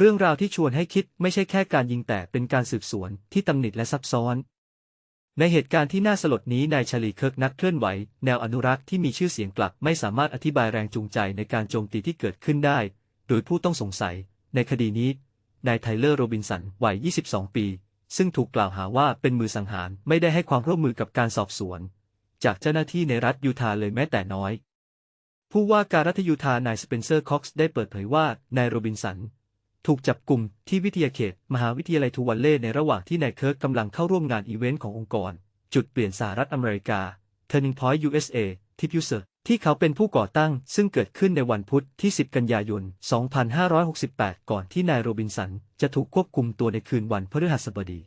เรื่องราวที่ชวนให้คิดไม่ใช่แค่การยิงแต่เป็นการสืบสวนที่ตำหนิและซับซ้อน ในเหตุการณ์ที่น่าสลดนี้นายชาลีเคิร์กนักเคลื่อนไหว แนวอนุรักษ์ที่มีชื่อเสียงกลับไม่สามารถอธิบายแรงจูงใจในการโจมตีที่เกิดขึ้นได้ โดยผู้ต้องสงสัย ในคดีนี้นายไทเลอร์โรบินสันวัย 22 ปี ซึ่งถูกกล่าวหาว่าเป็นมือสังหารไม่ได้ให้ความร่วมมือกับการสอบสวน จากเจ้าหน้าที่ในรัฐยูทาห์เลยแม้แต่น้อย ผู้ว่าการรัฐยูทาห์นายสเปนเซอร์คอกซ์ได้เปิดเผยว่านายโรบินสัน ถูกจับกลุ่มที่วิทยาเขต มหาวิทยาลัยทูวัลเล่ในระหว่างที่นายเคิร์กกำลังเข้าร่วมงานอีเวนต์ขององค์กร จุดเปลี่ยนสหรัฐอเมริกา Turning Point USA ทิปยูเซอร์ที่เขาเป็นผู้ก่อตั้งซึ่งเกิดขึ้นในวันพุธที่ 10 กันยายน 2568 ก่อนที่นายโรบินสัน จะถูกควบคุมตัวในคืนวันพฤหัสบดี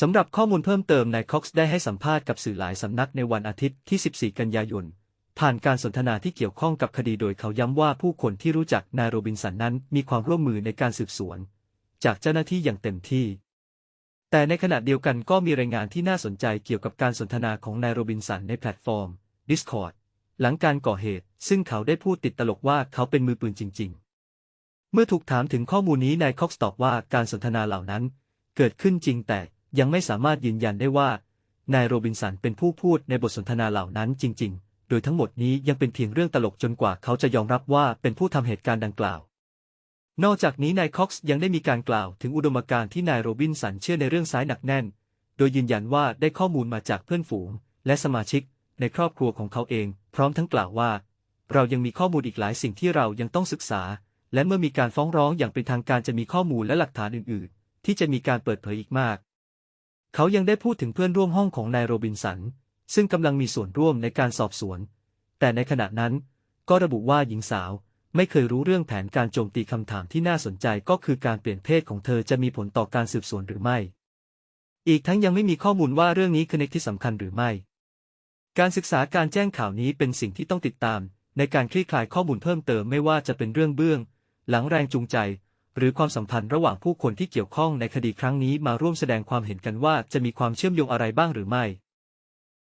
สำหรับข้อมูลเพิ่มเติมนายคอกซ์ได้ให้สัมภาษณ์กับสื่อหลายสำนักในวันอาทิตย์ที่ 14 กันยายน ผ่านการสนทนาที่เกี่ยวข้องกับคดีโดยเขาย้ำว่าผู้คนที่รู้จักนายโรบินสันนั้นมีความร่วมมือในการสืบสวน จากเจ้าหน้าที่อย่างเต็มที่ แต่ในขณะเดียวกันก็มีรายงานที่น่าสนใจเกี่ยวกับการสนทนาของนายโรบินสันในแพลตฟอร์ม Discord หลังการก่อเหตุ ซึ่งเขาได้พูดติดตลกว่าเขาเป็นมือปืนจริง ๆ เมื่อถูกถามถึงข้อมูลนี้นายคอกตอบว่าการสนทนาเหล่านั้น เกิดขึ้นจริงแต่ยังไม่สามารถยืนยันได้ว่านายโรบินสันเป็นผู้พูดในบทสนทนาเหล่านั้นจริง ๆ ดยทั้งหมดนี้ยังเป็นเพียงเรื่องตลกจนกว่าเขาจะยอมรับว่าเป็นผู้ทำเหตุการณ์ดังกล่าว นอกจากนี้นายคอกซ์ยังได้มีการกล่าวถึงอุดมการณ์ที่นายโรบินสันเชื่อในเรื่องซ้ายหนักแน่น โดยยืนยันว่าได้ข้อมูลมาจากเพื่อนฝูง และสมาชิก ในครอบครัวของเขาเอง พร้อมทั้งกล่าวว่า เรายังมีข้อมูลอีกหลายสิ่งที่เรายังต้องศึกษา และเมื่อมีการฟ้องร้องอย่างเป็นทางการจะมีข้อมูลและหลักฐานอื่น ๆ ที่จะมีการเปิดเผยอีกมาก เขายังได้พูดถึงเพื่อนร่วมห้องของนายโรบินสัน ซึ่งกำลังมีส่วนร่วมในการสอบสวน แต่ในขณะนั้นก็ระบุว่าหญิงสาวไม่เคยรู้เรื่องแผนการโจมตีคำถามที่น่าสนใจก็คือการเปลี่ยนเพศของเธอจะมีผลต่อการสืบสวนหรือไม่ อีกทั้งยังไม่มีข้อมูลว่าเรื่องนี้คือเนกที่สำคัญหรือไม่ การศึกษาการแจ้งข่าวนี้เป็นสิ่งที่ต้องติดตาม ในการคลี่คลายข้อมูลเพิ่มเติมไม่ว่าจะเป็นเรื่องเบื้อง หลังแรงจูงใจ หรือความสัมพันธ์ระหว่างผู้คนที่เกี่ยวข้องในคดีครั้งนี้มาร่วมแสดงความเห็นกันว่าจะมีความเชื่อมโยงอะไรบ้างหรือไม่